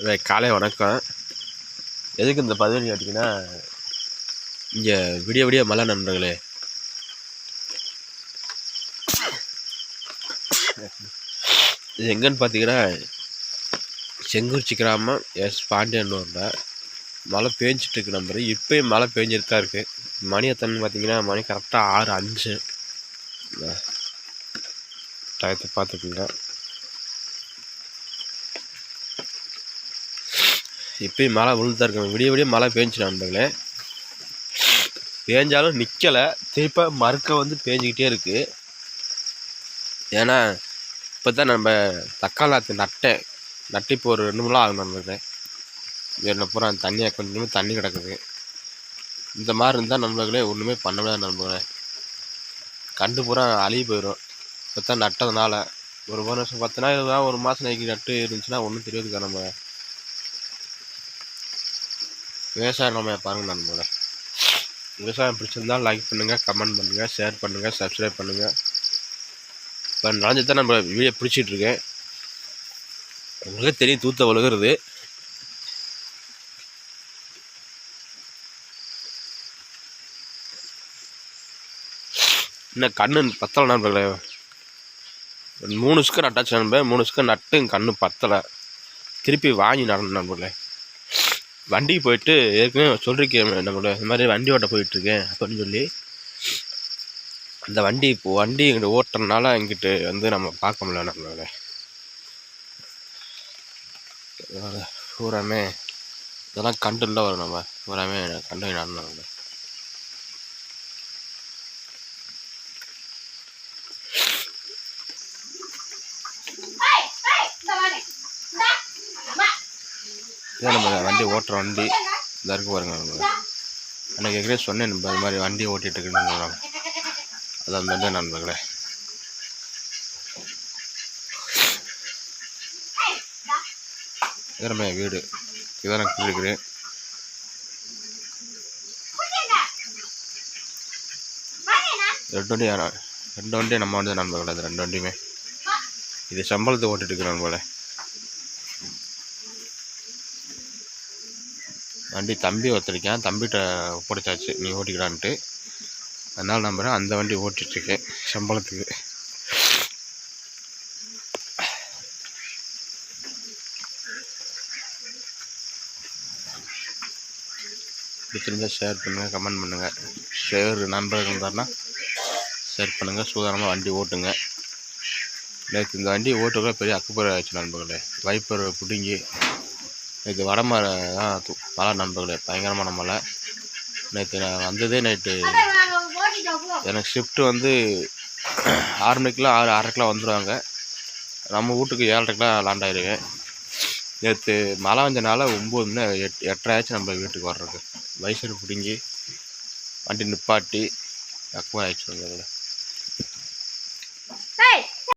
அஹ் காலை வணக்கம். எதுக்கு இந்த பதவி கேட்டிங்கன்னா இங்கே விடிய விடிய மழை நண்பர்களே. இது எங்கன்னு பார்த்தீங்கன்னா செங்குறிச்சி கிராமம் எஸ் பாண்டியன் ஊரில் மழை பேஞ்சிட்ருக்கு நம்பர் இப்போயும் மழை பேஞ்சிட்டு தான் இருக்குது மணி எத்தனை பார்த்தீங்கன்னா மணி கரெக்டாக ஆறு அஞ்சு. டயத்தை பார்த்துக்குங்க. இப்பயும் மழை விழுந்தா இருக்காங்க விடிய விடிய மழை பேஞ்சு நண்பர்களே. பேஞ்சாலும் நிற்கலை திருப்ப மறுக்க வந்து பேஞ்சிக்கிட்டே இருக்குது ஏன்னா இப்போ தான் நம்ம தக்காளி நாற்று நட்டேன். நட்டு இப்போ ஒரு ரெண்டு மூலம் நேரம் ஆகும் நண்பர்களே. என்ன பூரா தண்ணியை கொஞ்சம் தண்ணி கிடக்குது. இந்த மாதிரி இருந்தால் நண்பர்களே ஒன்றுமே பண்ண முடியாது நண்பர்களே. கண்டு பூரா அழுகி போயிடும் இப்போ தான் நட்டதுனால. ஒரு வருஷம் பத்து நாள் ஒரு மாதம் நைக்கு நட்டு இருந்துச்சுன்னா ஒன்றும் தெரியாதுக்கா நம்ம. விவசாயம் நம்ம பாருங்க நண்பர்களே. விவசாயம் பிடிச்சிருந்தா லைக் பண்ணுங்கள் கமெண்ட் பண்ணுங்கள் ஷேர் பண்ணுங்கள் சப்ஸ்கிரைப் பண்ணுங்கள் இப்போ நான் தான் நம்ம வீடியோ பிடிச்சிட்டு இருக்கேன். உங்களுக்கு தெரியும் தூத்த விழுகிறது. இன்னும் கண்ணு பத்தலை நண்பர்களே. ஒரு மூணு ஸ்கர் அட்டாச் நண்பர் மூணு ஸ்கர் நட்டு கண்ணு பத்தலை. திருப்பி வாங்கி நடணும் நண்பர்களே. வண்டிக்கு போயிட்டு ஏற்கனவே சொல்லியிருக்கேன் நம்மளோட இந்த மாதிரி வண்டி ஓட்ட போயிட்டுருக்கேன் அப்படின்னு சொல்லி. அந்த வண்டி இப்போ வண்டி இங்கிட்ட ஓட்டுறதுனால இங்கிட்டு வந்து நம்ம பார்க்க முடியல நம்மளோட பூராமே இதெல்லாம் கண்டுல வரும் நம்ம. பூராமே கண்டு நடந்தாங்க. இதான் நம்ம வண்டி ஓட்டுற வண்டி. இதாக இருக்கு பாருங்க அன்றைக்கி அன்னைக்கு ஏற்கனவே சொன்னேன் நம்ம அது மாதிரி வண்டி ஓட்டிட்டு இருக்குன்னு அது அந்த மாதிரி நண்பர்களே. இதான் நம்ம வீடு. இதான் நான் இருக்கிறேன் ரெண்டு வண்டி ரெண்டு வண்டி நம்ம வந்து நண்பர்களே அது ரெண்டு வண்டியுமே. இது சம்பளத்தை ஓட்டிட்டு இருக்கிறோம் போல வண்டி தம்பி ஒருத்தருக்கான். தம்பிகிட்ட ஒப்படைச்சாச்சு. நீ ஓட்டிக்கலான்ட்டு. அதனால் நம்புகிறேன் அந்த வண்டி ஓட்டிகிட்ருக்கேன் சம்பளத்துக்கு. பிடிச்சிருந்தா ஷேர் பண்ணுங்கள் கமெண்ட் பண்ணுங்கள் ஷேர் நண்பர்கள் இருந்தாருன்னா ஷேர் பண்ணுங்கள் சூதானமாக வண்டி ஓட்டுங்க. நேற்று இந்த வண்டி ஓட்டுக்குள்ள பெரிய அக்குப்பறை ஆயிடுச்சு நண்பர்களே. வைப்பர் பிடுங்கி நேற்று வடமலை தான் து- மழை நண்பர்களே பயங்கரமான மழை. நேற்று நான் வந்ததே நைட்டு. எனக்கு ஷிஃப்ட்டு வந்து ஆறு மணிக்கெலாம் ஆறு ஆறரைக்கெலாம் வந்துடுவாங்க நம்ம வீட்டுக்கு ஏழரைக்கெலாம் லேண்ட் ஆயிடுவேன். நேற்று மழை வந்தனால ஒம்பது மணி எட் எட்டரை ஆச்சு நம்ம வீட்டுக்கு வர்றதுக்கு. வயசு பிடுங்கி வண்டி நிப்பாட்டி அக்குமா ஆயிடுச்சு நண்பர்களே